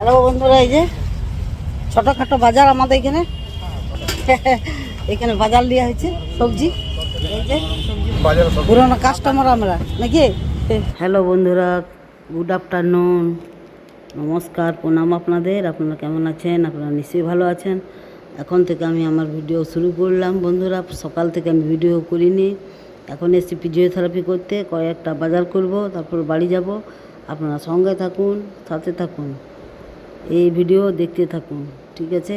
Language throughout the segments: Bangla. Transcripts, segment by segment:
হ্যালো বন্ধুরা, এই যে ছোটোখাটো বাজার আমাদের এখানে। এখানে বাজার দেওয়া হয়েছে, সবজি। পুরোনো কাস্টমার আমরা, নাকি? হ্যালো বন্ধুরা গুড আফটারনুন নমস্কার, প্রণাম আপনাদের। আপনারা কেমন আছেন? আপনারা নিশ্চয়ই ভালো আছেন। এখন থেকে আমি আমার ভিডিও শুরু করলাম বন্ধুরা। সকাল থেকে আমি ভিডিও করিনি। এখন এসেছি ফিজিওথেরাপি করতে। কয়েকটা বাজার করব, তারপর বাড়ি যাব। আপনারা সঙ্গে থাকুন, সাথে থাকুন। এই ভিডিও দেখতে থাকুন ঠিক আছে?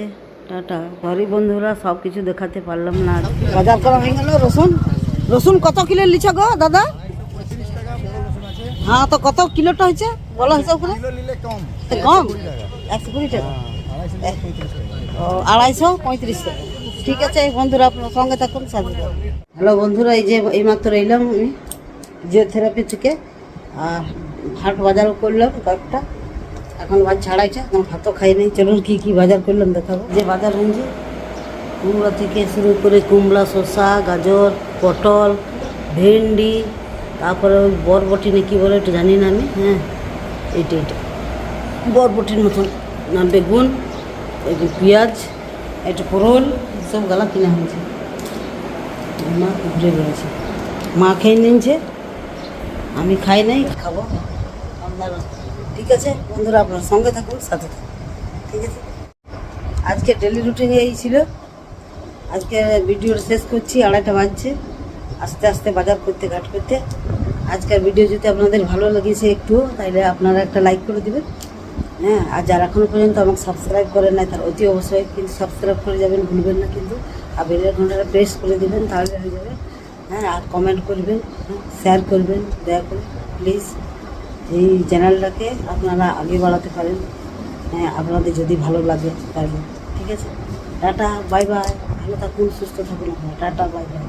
টাটা। সরি বন্ধুরা সব কিছু দেখাতে পারলাম না বাজার করা হয়ে গেল রসুন। রসুন কত কিলো লিছ গো দাদা? হ্যাঁ তো কত কিলোটা হয়েছে? বলো হিসাব করে। কম? একশো কুড়ি টাকা। ও, আড়াইশো পঁয়ত্রিশ টাকা। ঠিক আছে বন্ধুরা আপনার সঙ্গে থাকুন হ্যালো বন্ধুরা এই যে এইমাত্র এলাম আমি ফিজিওথেরাপি থেকে। আর হাট বাজার করলাম কয়েকটা। এখন বাজ ছাড়াইছে, এখন ভাতও খাই নাই। চলুন কী কী বাজার করলাম দেখাবো। যে বাজার হয়েছে কুমড়া থেকে শুরু করে কুমড়া, শসা, গাজর, পটল, ভেন্ডি, তারপরে ওই বরবটি না কী বলে একটু জানি না আমি হ্যাঁ এইটা এইটা। বরবটির মতন না বেগুন একটু পেঁয়াজ, একটু পরল সব গালা কিনা হয়েছে। মা ঘুরে বেড়েছে মা খেয়ে নিয়েছে, আমি খাই নাই, খাব। আপনার ঠিক আছে? বন্ধুরা, আপনার সঙ্গে থাকুন, সাথে থাকুন। ঠিক আছে? আজকে ডেলি রুটিন এই ছিল। আজকে ভিডিওটা শেষ করছি, আড়াইটা বাজছে। আস্তে আস্তে বাজার করতে, ঘাট করতে। আজকের ভিডিও যদি আপনাদের ভালো লেগেছে একটু তাহলে আপনারা একটা লাইক করে দেবেন। হ্যাঁ আর যারা এখনও পর্যন্ত আমাকে সাবস্ক্রাইব করেন নাই, তার অতি অবশ্যই কিন্তু সাবস্ক্রাইব করে যাবেন, ভুলবেন না কিন্তু। আর বেলের ঘন্টাটা প্রেস করে দেবেন, তাহলে হয়ে যাবে। হ্যাঁ আর কমেন্ট করবেন শেয়ার করবেন, দয়া করে প্লিজ এই চ্যানেলটাকে আপনারা আগে বাড়াতে পারেন। হ্যাঁ আপনাদের যদি ভালো লাগে, তাহলে। ঠিক আছে? টাটা, বাই বাই। ভালো থাকুন, সুস্থ থাকুন আপনারা। টাটা, বাই বাই।